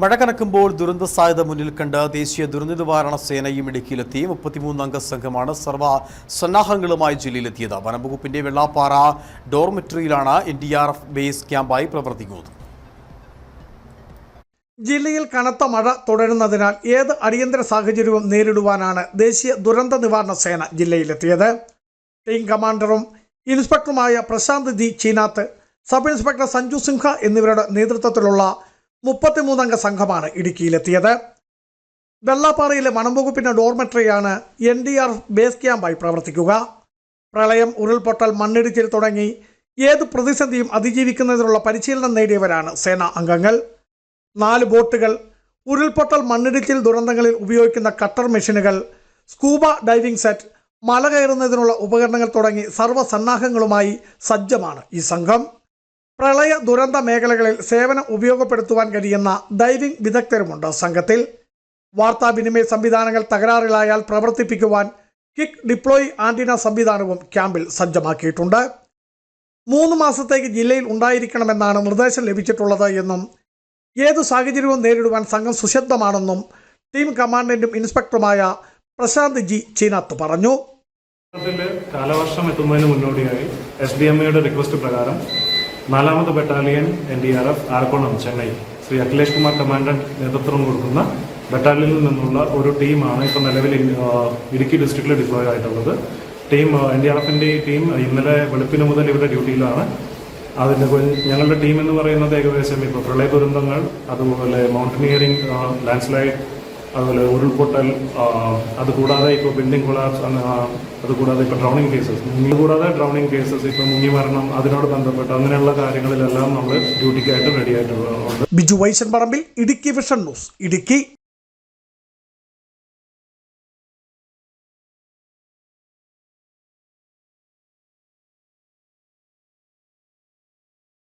മഴ കണക്കുമ്പോൾ ദുരന്ത സാധ്യത മുന്നിൽ കണ്ട് ദേശീയ ദുരന്ത നിവാരണ സേനയും ഇടുക്കിയിലെത്തി. മുപ്പത്തിമൂന്ന് അംഗ സംഘമാണ് സർവ സന്നാഹങ്ങളുമായി ജില്ലയിലെത്തിയത് വനംവകുപ്പിന്റെ Vellappara ഡോർമെട്രിയിലാണ് N D R F base ക്യാമ്പായി പ്രവർത്തിക്കുന്നത്. ജില്ലയിൽ കനത്ത മഴ തുടരുന്നതിനാൽ ഏത് അടിയന്തര സാഹചര്യവും നേരിടുവാനാണ് ദേശീയ ദുരന്ത നിവാരണ സേന ജില്ലയിലെത്തിയത്. ടീം കമാൻഡറും ഇൻസ്പെക്ടറുമായ Prashanth the Cheenath sub inspector Sanju Sinha എന്നിവരുടെ നേതൃത്വത്തിലുള്ള മുപ്പത്തിമൂന്നംഗ സംഘമാണ് ഇടുക്കിയിലെത്തിയത്. വെള്ളാപ്പാറയിലെ വനംവകുപ്പിന്റെ ഡോർമെട്രിയാണ് എൻ ഡി ആർ ബേസ് ക്യാമ്പായി പ്രവർത്തിക്കുക. പ്രളയം ഉരുൾപൊട്ടൽ മണ്ണിടിച്ചിൽ തുടങ്ങി ഏത് പ്രതിസന്ധിയും അതിജീവിക്കുന്നതിനുള്ള പരിശീലനം നേടിയവരാണ് സേനാ അംഗങ്ങൾ. നാല് ബോട്ടുകൾ ഉരുൾപൊട്ടൽ മണ്ണിടിച്ചിൽ ദുരന്തങ്ങളിൽ ഉപയോഗിക്കുന്ന കട്ടർ മെഷീനുകൾ സ്കൂബ ഡൈവിംഗ് സെറ്റ് മല കയറുന്നതിനുള്ള ഉപകരണങ്ങൾ തുടങ്ങി സർവസന്നാഹങ്ങളുമായി സജ്ജമാണ് ഈ സംഘം. പ്രളയ ദുരന്ത മേഖലകളിൽ സേവനം ഉപയോഗപ്പെടുത്തുവാൻ കഴിയുന്ന ഡൈവിംഗ് വിദഗ്ധരുമുണ്ട്. സംഘത്തിൽ വാർത്താവിനിമയ സംവിധാനങ്ങൾ തകരാറിലായാൽ പ്രവർത്തിപ്പിക്കുവാൻ കിക്ക് ഡിപ്ലോയ് ആന്റിന സംവിധാനവും ക്യാമ്പിൽ സജ്ജമാക്കിയിട്ടുണ്ട്. മൂന്ന് മാസത്തേക്ക് ജില്ലയിൽ ഉണ്ടായിരിക്കണമെന്നാണ് നിർദ്ദേശം ലഭിച്ചിട്ടുള്ളത് എന്നും ഏതു സാഹചര്യവും നേരിടുവാൻ സംഘം സുശബ്ദമാണെന്നും ടീം കമാൻഡന്റും ഇൻസ്പെക്ടറുമായ പ്രശാന്ത് ജി ചീനാത്ത് പറഞ്ഞു. കാലവർഷം എത്തുന്നതിന് മുന്നോടിയായി എസ് ഡി എം റിക്വസ്റ്റ് പ്രകാരം നാലാമത് battalion N D R F Arakkonam Chennai. Shri Akhilesh Kumar commandant നേതൃത്വം കൊടുക്കുന്ന ബറ്റാലിയനിൽ നിന്നുള്ള ഒരു ടീമാണ് ഇപ്പോൾ നിലവിൽ ഇടുക്കി ഡിസ്ട്രിക്റ്റിൽ ഡിപ്ലോയ് ആയിട്ടുള്ളത്. ടീം എൻ ഡി ആർ എഫിന്റെ ഈ ടീം ഇന്നലെ വെളുപ്പിന് മുതൽ ഇവിടെ ഡ്യൂട്ടിയിലാണ് അതിന്റെ ഞങ്ങളുടെ ടീം എന്ന് പറയുന്നത് ഏകദേശം ഇപ്പോൾ പ്രളയ ദുരന്തങ്ങൾ അതുപോലെ മൗണ്ടനിയറിംഗ് ലാൻഡ് സ്ലൈഡ് അതുപോലെ ഉരുൾപൊട്ടൽ അതുകൂടാതെ ഇപ്പോൾ ബിൽഡിംഗ് കൊളാപ്സ് അതുകൂടാതെ ഇപ്പോൾ ഡ്രൗണിങ് കേസസ് കൂടാതെ ഡ്രൗണിങ് കേസസ് ഇപ്പോൾ മുങ്ങി മരണം അതിനോട് ബന്ധപ്പെട്ട് അങ്ങനെയുള്ള കാര്യങ്ങളിലെല്ലാം നമ്മൾ ഡ്യൂട്ടിക്കായിട്ട് റെഡി ആയിട്ടുള്ളത് ബിജു വൈശൻ പറമ്പിൽ ഇടുക്കി വിഷൻ ന്യൂസ്. ഇടുക്കി